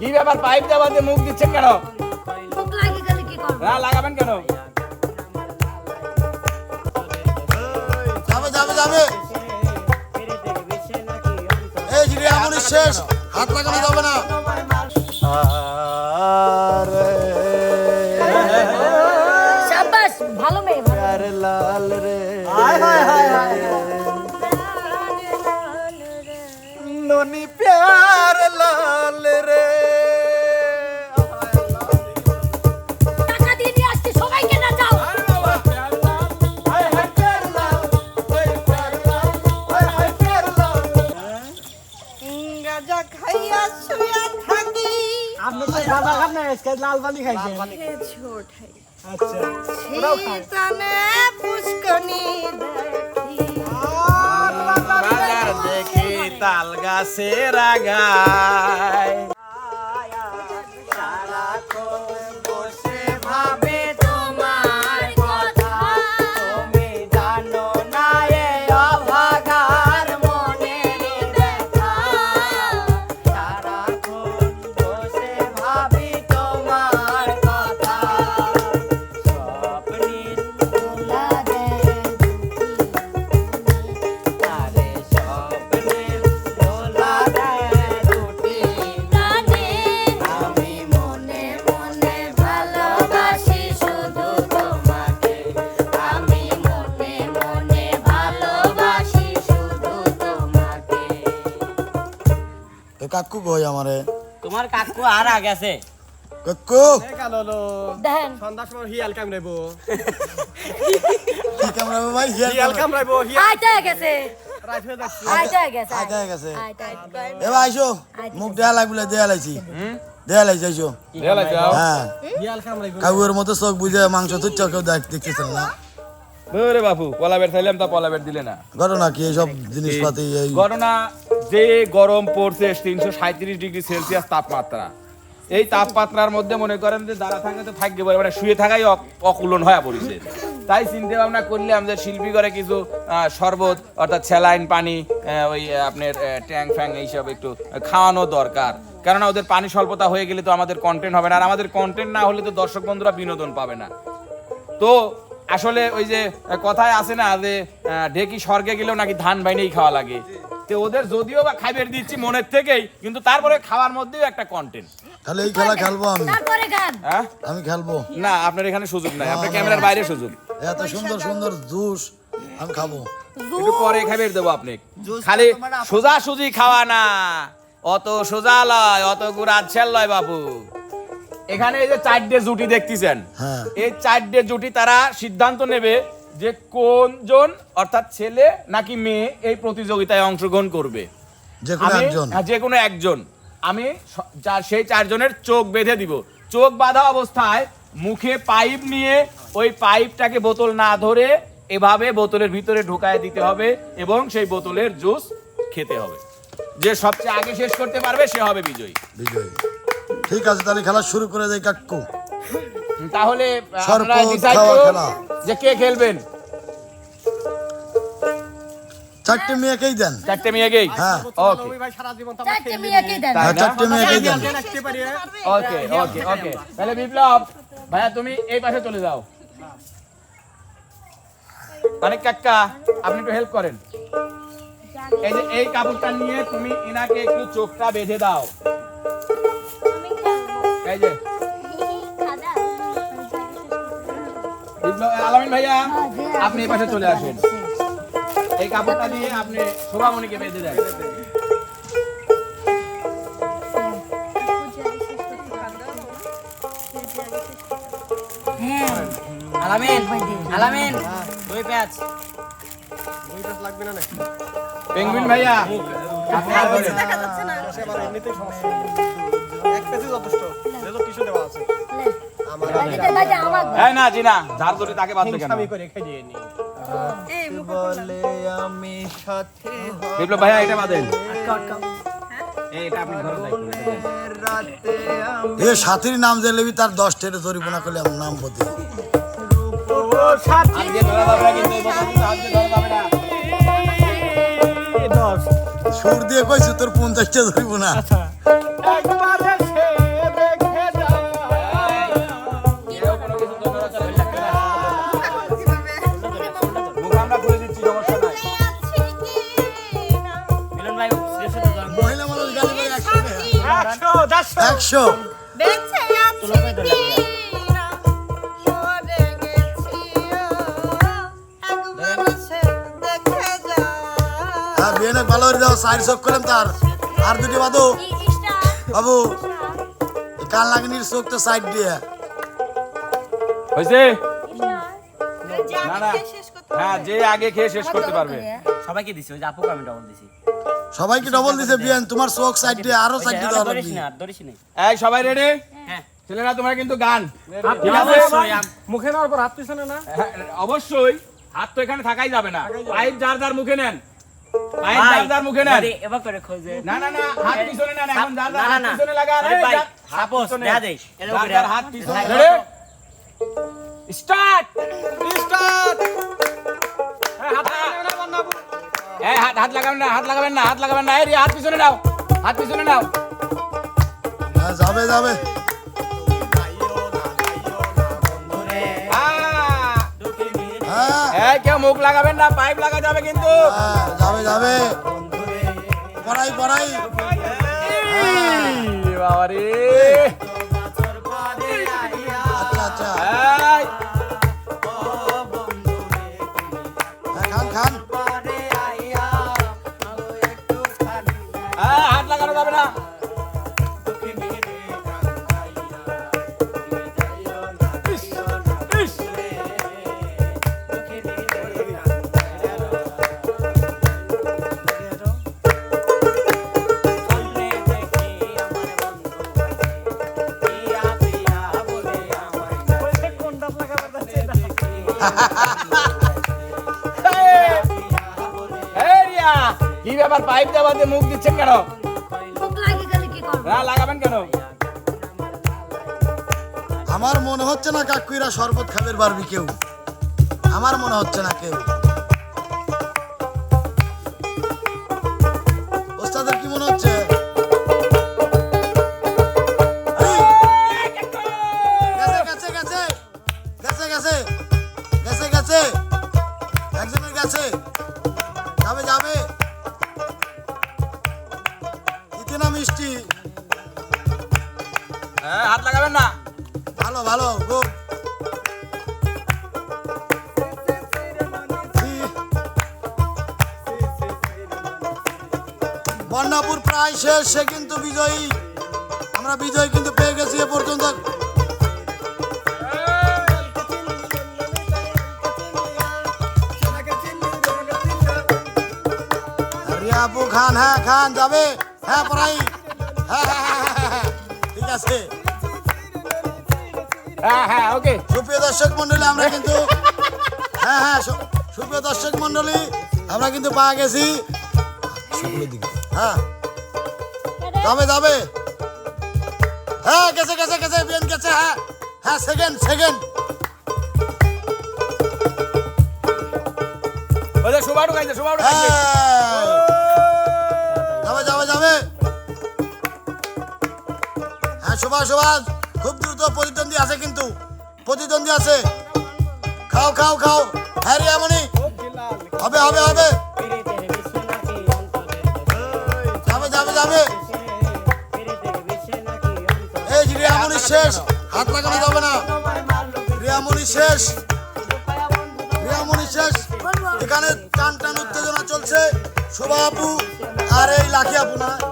কি ব্যাপার? পাইপ দেওয়া দিয়ে মুখ দিচ্ছেন কেন? না লাগাবেন কেন? যাবে যাবে যাবে। এই জিরে আমনি শেষ। হাত লাগানো যাবে না। লাল পানি খাইছেন খেয়েছি ওঠাই আচ্ছা শীতানে পুষ্কনি দেখি বাজার দেখি তাল গাছের আগায় কাকু আর আ গেছে কাকু। দেখেন সন্ধ্যার সময় হিয়াল কামড়াইবো। কি ভাই হিয়াল কামড়াইবো। হিয়াল আইতে গেছে। রাইত হয়ে মতো চোখ বুঝে মাংস তুচ্ছ কেউ দেখ- দেখতেছেন না। বাপু পলাবের চাইলাম তা পলাবের দিলে না। ঘটনা কি? এইসব জিনিসপাতি এই ঘটনা যে গরম পড়ছে তিনশো সাঁত্রিশ ডিগ্রি সেলসিয়াস তাপমাত্রা। এই তাপমাত্রার মধ্যে মনে করেন যে যারা থাকে তো থাকবে বলে মানে শুয়ে থাকাই অকুলন হয়ে পড়েছে। তাই চিন্তা ভাবনা করলে আমাদের শিল্পী করে কিছু শরবত অর্থাৎ স্যালাইন পানি ওই আপনার ট্যাং ফ্যাং এইসব একটু খাওয়ানো দরকার। কেননা ওদের পানি স্বল্পতা হয়ে গেলে তো আমাদের কন্টেন্ট হবে না, আর আমাদের কন্টেন্ট না হলে তো দর্শক বন্ধুরা বিনোদন পাবে না। তো আসলে ওই যে কথায় আছে না যে ঢেকি স্বর্গে গেলেও নাকি ধান বাইনেই খাওয়া লাগে। তো ওদের যদিও বা খাইবের দিচ্ছি মনের থেকেই কিন্তু তারপরে খাওয়ার মধ্যেও একটা কন্টেন্ট তাহলে এই খেলা খেলব আমি। তারপরে গান। হ্যাঁ? আমি খেলব। না আপনার এখানে সুযোগ নাই আপনার ক্যামেরার বাইরে সুযোগ। এত সুন্দর সুন্দর জুস আমি খাব। একটু পরে খাইবের দেবো আপনি। খালি সোজা সুজি খাওয়া না অত সোজা লয় অত ছেল লয় বাবু এখানে এই যে চারটে জুটি দেখতেছেন হ্যাঁ। এই চারটে জুটি তারা সিদ্ধান্ত নেবে যে কোনজন অর্থাৎ ছেলে নাকি মেয়ে এই প্রতিযোগিতায় অংশগ্রহণ করবে? যে কোনো একজন। হ্যাঁ, যে কোনো একজন। আমি সেই চারজনের চোখ বেঁধে দিব। চোখ বাঁধা অবস্থায় মুখে পাইপ নিয়ে ওই পাইপটাকে বোতল না ধরে এভাবে বোতলের ভিতরে ঢুকায় দিতে হবে এবং সেই বোতলের জুস খেতে হবে। যে সবচেয়ে আগে শেষ করতে পারবে সে হবে বিজয়ী। বিজয়ী। ঠিক আছে তাহলে খেলা শুরু করে দেয় কাকু। তাহলে আপনারা ডিসাইড করুন যে কে খেলবেন। চারটে মেয়েকেই দেন। চারটে মেয়েকেই? হ্যাঁ। ওকে ভাই সারা জীবন তো চারটে মেয়েকে দেন। হ্যাঁ চারটে মেয়েকেই দেন। ওকে ওকে ওকে তাহলে বিপ্লব ভাইয়া তুমি এই পাশে চলে যাও। অনেক কাকা আপনি একটু হেল্প করেন। এই যে এই কাপড়টা নিয়ে তুমি ইনাকে একটু চোখটা বেঁধে দাও। এই যে। আলামিন ভাইয়া আপনি এই পাশে চলে আসেন। এই কাপড়টা দিয়ে আপনি শোভামণিকে বেঁধে দেন। হ্যাঁ। আলামিন আলামিন দুই প্যাচ দুই পাঁচ লাগবে না পেঙ্গুইন ভাইয়া আপনি আর বলেন। দেখা যাচ্ছে না। এমনিতেই সমস্যা এক পেজে যথেষ্ট। যেহেতু টিস্যু দেওয়া আছে। আমার এটা দাদা আমার এই না জি না ধার ধরে তাকে বাঁধবে কেন? আমি করে খেয়ে দিয়ে নি। এই মুখ বলে। আমি বিপ্লব ভাইয়া এটা বাঁধেন এই এটা আপনি ধরে দায়িত্ব নেবেন। রাতে এ সাথীর নাম যে লেবি তার দশ টেরে জরিমানা করলে আমার নাম না সুর দিয়ে কইছি তোর পঞ্চাশটা ধরিব না একশো বেঁচে আছি কিনা মরে গেছি একবার সে দেখে যা। বিয়ে ভালো করে দাও সাইড চোখ করলাম তার। আর দুটি বাদু বাবু কান লাগনির চোখ তো সাইড দিয়ে। হয়েছে? না, না। খেয়ে শেষ করতে হ্যাঁ যে আগে খেয়ে শেষ করতে পারবে। সবাইকে দিছি ওই যে আপুকে আমি ডবল দিছি। সবাইকে ডবল দিছে বিয়ান তোমার চোখ সাইড দিয়ে আরও সাইড দিয়ে দেওয়া লাগবে না আর না এই সবাই রেডি হ্যাঁ। ছেলেরা তোমরা কিন্তু গান। ঠিক আছে? অবশ্যই মুখে নেওয়ার পর হাত পিছনে না হ্যাঁ, অবশ্যই। হাত তো এখানে থাকাই যাবে না। পাইপ যার যার মুখে নেন। পাইপ যার যার মুখে নেন। যদি এবার করে খোঁজে। না না না হাত পিছনে নেন এখন যার যার না, না, হাত না। পিছনে লাগান আরে ভাই, হাত পিছনে। দেই, এরকম যার হাত পিছনে হ্যাঁ, রেডি স্টার্ট স্টার্ট এই হাত হাত লাগাবেন না হাত লাগাবেন না হাত লাগাবেন না। এই রে, হাত পিছনে নাও হাত পিছনে নাও। হ্যাঁ যাবে যাবে। হ্যাঁ। কেউ মুখ লাগাবেন না পাইপ লাগা যাবে কিন্তু। হ্যাঁ, যাবে যাবে। পড়াই পড়াই। বাবা রে কি ব্যাপার? পাইপ দেওয়াতে মুখ দিচ্ছেন কেন? মুখ লাগিয়ে কি করব? না লাগাবেন কেন? আমার মনে হচ্ছে না কাকুইরা শরবত খাবের বারবি কেউ আমার মনে হচ্ছে না কেউ। গেছে যাবে যাবে। না মিষ্টি? হ্যাঁ হাত লাগাবেন না। ভালো ভালো গুড বন্যাপুর প্রায় শেষ সে কিন্তু বিজয়ী। আমরা বিজয় কিন্তু পেয়ে গেছি এ পর্যন্ত। খান হ্যাঁ খান যাবে। হ্যাঁ পড়াই হ্যাঁ হ্যাঁ, হ্যাঁ, হ্যাঁ, ঠিক আছে। হ্যাঁ হ্যাঁ ওকে। সুপ্রিয় দর্শক মন্ডলী আমরা কিন্তু হ্যাঁ হ্যাঁ সুপ্রিয় দর্শক মন্ডলী আমরা কিন্তু পাওয়া গেছি। হ্যাঁ। যাবে যাবে। হ্যাঁ গেছে গেছে গেছে বিয়ান গেছে হ্যাঁ। হ্যাঁ সেকেন্ড সেকেন্ড সুভাষ খুব দ্রুত প্রতিদ্বন্দ্বী আছে কিন্তু। প্রতিদ্বন্দ্বী আছে। খাও খাও খাও। হ্যাঁ রে এমনই হবে হবে হবে। যাবে যাবে যাবে। এই যে রিয়ামণি শেষ। হাত লাগানো যাবে না। রিয়ামণি শেষ। রিয়ামণি শেষ। এখানে টান টান উত্তেজনা চলছে। শোভা আপু আর এই লাখি আপু না।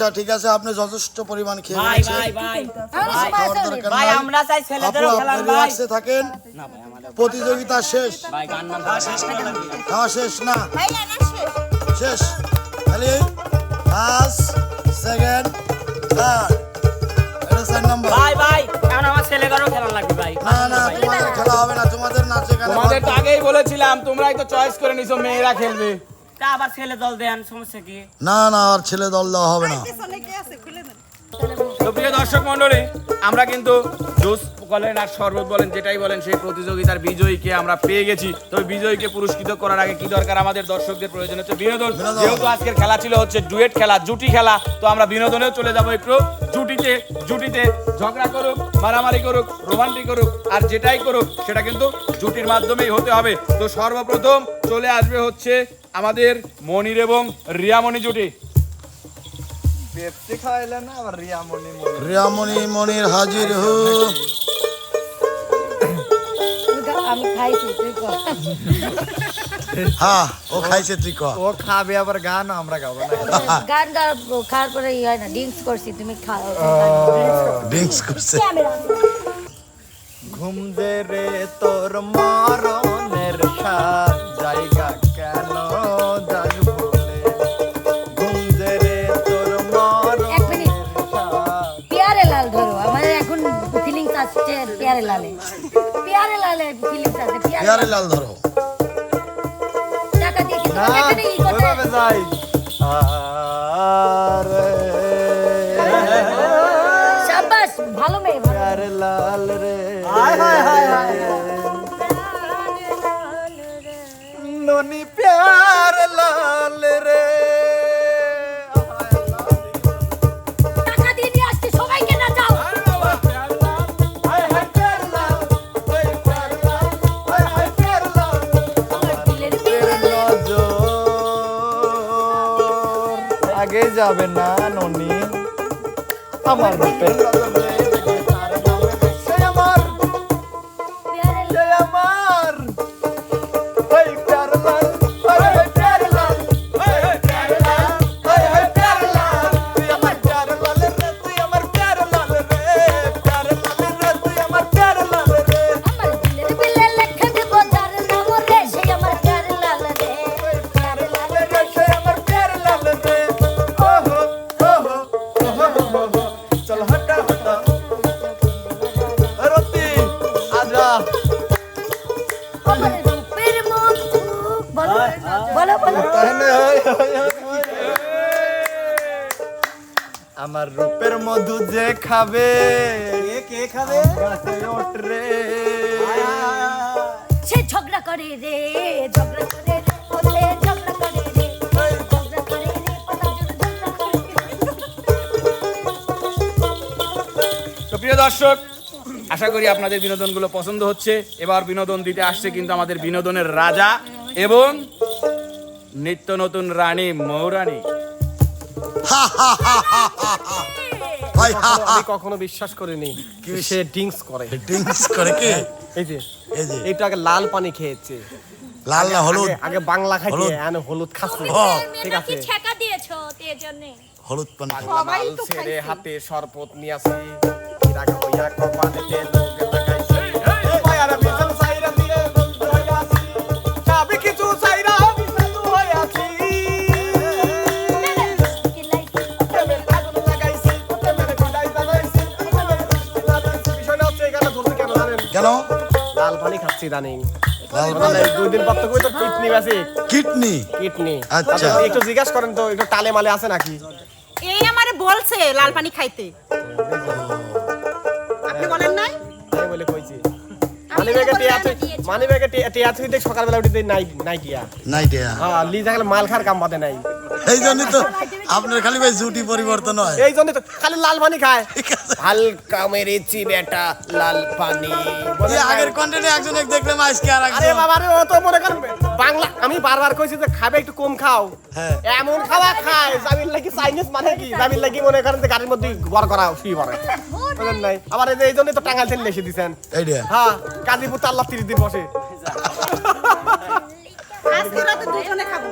আচ্ছা ঠিক আছে আপনি যথেষ্ট পরিমাণ খেয়ে ভাই ভাই ভাই। আমি ভাই, সময় খাওয়ার দরকার ভাই আমরা চাই ছেলেদেরও খেলান ভাই। রিল্যাক্সে থাকেন। না ভাই আমাদের প্রতিযোগিতা শেষ। ভাই গান শেষ না খাওয়া শেষ না? ভাই না শেষ। শেষ। খালি ফার্স্ট সেকেন্ড থার্ড এটা চার নাম্বার ভাই ভাই এখন আমার ছেলেদেরও খেলা লাগবে ভাই। না না তোমাদের খেলা হবে না তোমাদের নাচে গানে তোমাদের তো আগেই বলেছিলাম তোমরাই তো চয়েস করে নিছো মেয়েরা খেলবে। তা আবার ছেলে দল দেন সমস্যা কি? না না আর ছেলে দল দেওয়া হবে না। তো প্রিয় দর্শক মন্ডলী আমরা কিন্তু জুস বলেন আর শরবত বলেন যেটাই বলেন সেই প্রতিযোগিতার বিজয়ীকে আমরা পেয়ে গেছি। তবে বিজয়ীকে পুরস্কৃত করার আগে কি দরকার আমাদের দর্শকদের প্রয়োজন? হচ্ছে বিনোদন বিনোদন। যেহেতু আজকের খেলা ছিল হচ্ছে ডুয়েট খেলা জুটি খেলা তো আমরা বিনোদনেও চলে যাব একটু। জুটিতে জুটিতে ঝগড়া করুক মারামারি করুক রোমান্টিক করুক আর যেটাই করুক সেটা কিন্তু জুটির মাধ্যমেই হতে হবে। তো সর্বপ্রথম চলে আসবে হচ্ছে আমাদের মনির এবং রিয়ামণি জুটি। রিয়ামণি মনি মনির হাজির হু আমি খাইছি তুই কর। হ্যাঁ ও খাইছে তুই ক ও খাবে আবার গান আমরা গাবো না। গান গা খাওয়ার পরে ই হয় না ড্রিঙ্কস করছি তুমি খাও। ড্রিঙ্কস করছে। ঘুম দে রে তোর মরণের সাত পেয়ারে লাল ধরো। এখানে ওইভাবে যাই। ভালো মেয়ে ভালো লাল রে। ননি প্যার লাল যাবে না ননি। আমার রূপের খাবে? কে খাবে? ওঠ রে সে ঝগড়া করে রে ঝগড়া করে বলে ঝগড়া করে রে ঝগড়া করে রে পাতা জোরে ঝগড়া করে রে। তো প্রিয় দর্শক আশা করি আপনাদের বিনোদনগুলো পছন্দ হচ্ছে। এবার বিনোদন দিতে আসছে কিন্তু আমাদের বিনোদনের রাজা এবং নিত্য নতুন রানী মৌরানী। ভাই হা হা। আমি কখনো বিশ্বাস করিনি সে ড্রিঙ্কস করে। ড্রিঙ্কস করে কি? এই যে এই যে। এইটা আগে লাল পানি খেয়েছে। লাল না হলুদ? আগে- বাংলা খাইছে হলুদ। এখন হলুদ খাচ্ছে। ঠিক আছে। ছেকা দিয়েছ জন্য? হলুদ পানি সবাই তো ছেড়ে হাতে শরবত নিয়ে আসি। রাখা হইয়া কপালেতে লোকে লাগাইছে পায়ারা বিছান খাচ্ছি ইদানিং। লাল দুই দিন পর তো কই তো কিডনি আছে কিডনি? কিডনি। আচ্ছা। একটু জিজ্ঞাসা করেন তো একটু টালে মালে আছে নাকি? এই আমারে বলছে লাল পানি খাইতে। আপনি বলেন নাই? আমি বলে কইছি। মানি ব্যাগে টিয়া আছে মানি ব্যাগে টিয়া দেখ সকালবেলা উঠে নাই নাই টিয়া নাই দেয়া। হ্যাঁ লি থাকলে মাল খার কাম বাদে নাই। এই জন্যই তো আপনার খালি ভাই জুটি পরিবর্তন হয়। এই জন্য তো খালি লাল পানি খায়। হালকা মেরেছি বেটা লাল পানি। এই আগের কন্টেন্টে একজন এক দেখলাম আজকে আর আরে একজন। বাবা রে ও তো মনে করেন বাংলা আমি বারবার কইছি যে খাবে একটু কম খাও। হ্যাঁ। এমন খাওয়া খায় জামিন লাগি চাইনিজ মানে কি? জামিন লাগি মনে করেন যে গাড়ির মধ্যে ঘর করা শুই পড়ে। বুঝলেন নাই? আবার এই যে এই জন্যই তো টাঙ্গাল তেল লেসে দিছেন। এইটা। হ্যাঁ কাজীপুর তো আল্লাহ তিরিশ দিন বসে। আজকে রাতে দুজনে খাব।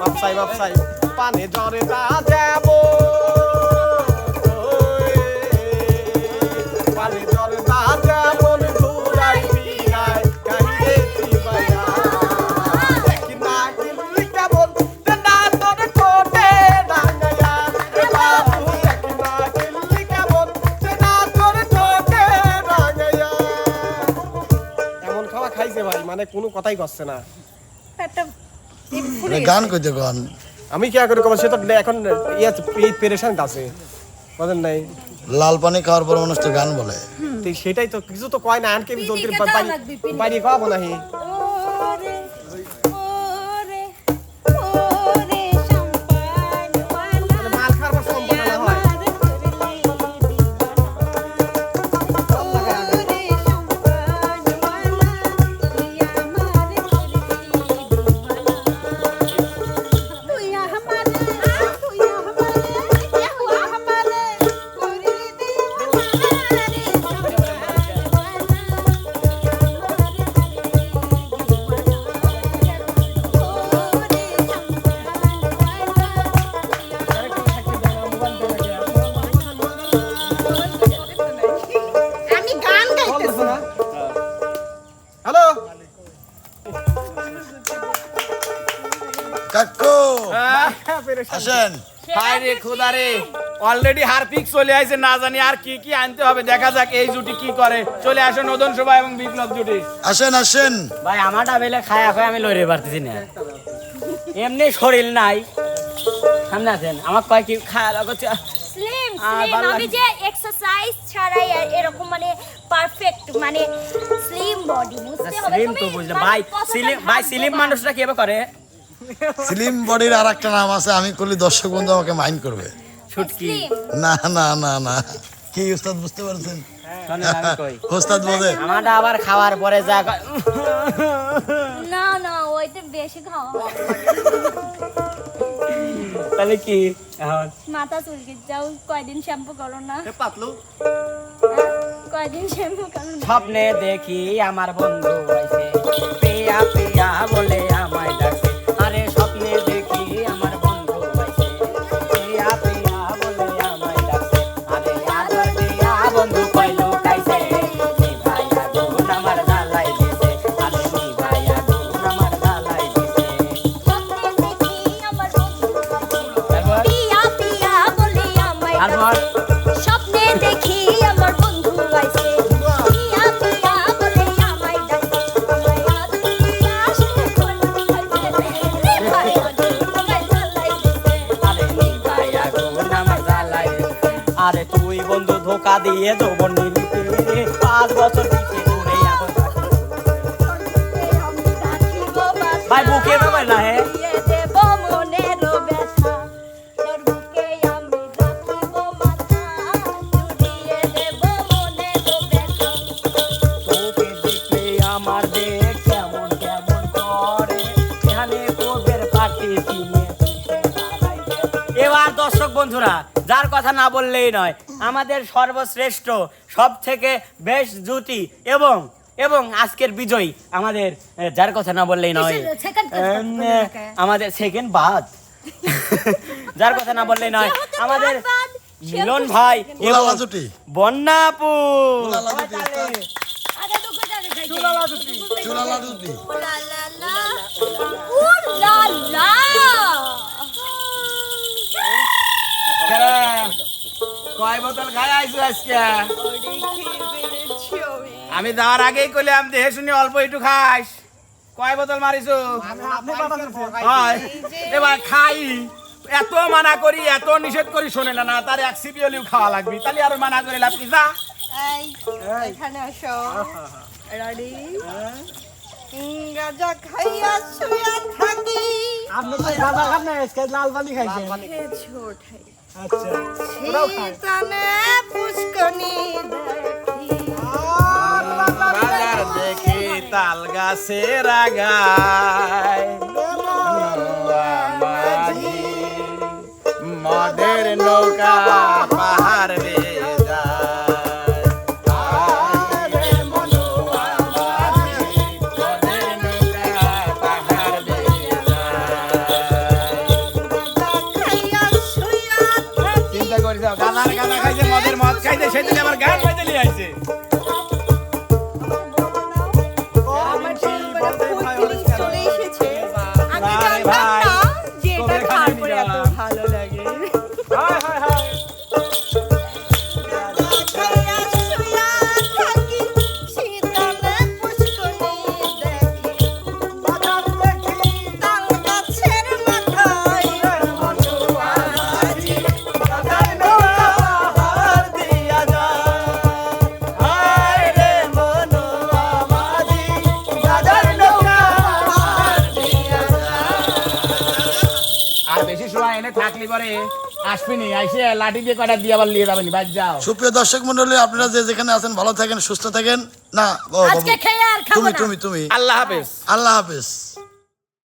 বাপসাই বাপসাই পানে জরে তা যাব এমন খাওয়া খাইছে ভাই মানে কোনো কথাই করছে না। গান কইতে গান। আমি কি করে কব সে তো এখন ইয়ে পেরেশান আছে। বলেন নাই। লাল পানি খাওয়ার পর মানুষ তো গান বলে। সেটাই তো কিছু তো কয় না আনকে বাড়ি বাড়ি খাওয়াবো নাহি। হ্যালো? কাকু? আসেন। হায় রে খোদা রে অলরেডি হারপিক চলে আসে না জানি আর কি কি আনতে হবে। দেখা যাক এই জুটি কি করে। চলে আসে নদন সভা এবং বিপ্লব জুটি। আসেন আসেন। ভাই আমারটা বেলে খায়া খায় আমি লড়ে পারতেছি না। এমনি শরীর নাই। সামনে আছেন আমার কয় কি খায়া লাগছে স্লিম স্লিম আমি যে এক্সারসাইজ ছাড়াই এরকম মানে পারফেক্ট মানে স্লিম বডি বুঝতে হবে স্লিম তো তুমি? বুঝলাম। মানে ভাই সিলিম ভাই সিলিম। মানুষরা কীভাবে করে? স্লিম বডির আর একটা নাম আছে আমি করলে দর্শক বন্ধু আমাকে মাইন্ড করবে। ছুটকি। না না না না। কি উস্তাদ বুঝতে পারছেন? শোনেন আমি উস্তাদ বোঝে আমারটা আবার খাওয়ার পরে যা না না ওইতে বেশি খাওয়া তাহলে কি? এখন? মাথা চুলকে যাও কয়দিন শ্যাম্পু করো না। পাতলু। স্বপ্নে দেখি আমার বন্ধু আইছে পিয়া পিয়া বলে আমায় ডাকে। দিয়ে যৌবন নিলি পাঁচ বছর পিছে ঘুরে এখন ভাই, বুকে ব্যাপার না হে দিয়ে দেব মনেরও ব্যথা তোর বুকে আমি রাখিব মাথা জুড়িয়ে দেব মনেরও ব্যথা তোকে দেখলে আমার দেখ কেমন কেমন করে। এখানে কোবের পাটি চিনে পিছে দাঁড়াই রে। এবার দর্শক বন্ধুরা যার কথা না বললেই নয়। আমাদের সর্বশ্রেষ্ঠ সব থেকে বেস্ট জুটি এবং এবং আজকের বিজয়ী আমাদের যার কথা না বললেই নয়? আমাদের সেকেন্ড বাদ। যার কথা না বললেই নয় আমাদের মিলন ভাই এবং বন্যাপু চুলালা জুটি লা লা লা উ লা লা কয় বোতল খাই আইছো আজকে? আমি। যাওয়ার আগেই কইলাম দেহে শুনি অল্প একটু খাইস। কয় বোতল মারিছো? হয়। এবার খাই। এত মানা করি এত নিষেধ করি শোনে না না তার এক সিপি হলেও খাওয়া লাগবে। তাহলে আর মানা করে লাভ কি? যা। এখানে আসো। রেডি? গাজা খাইয়া শুয়া থাকি। আপনি তো গাঁজা খান না আজকে লাল পানি খাইছেন। ছোট আচ্ছা। শীতনে পুষ্কনি দেখি বাজার দেখি তাল গাছের আগায়। মদের নৌকা সেদিন আবার গান নিয়ে আইছে। পরে আসবিনি আইসে লাঠি দিয়ে কটা দিয়ে আবার নিয়ে যাবেনি বাদ যাও। সুপ্রিয় দর্শক মন্ডলী আপনারা যে যেখানে আছেন ভালো থাকেন সুস্থ থাকেন। না ও, আজকে খেয়ে আর খাব তুমি তুমি তুমি। আল্লাহ হাফেজ। আল্লাহ হাফেজ।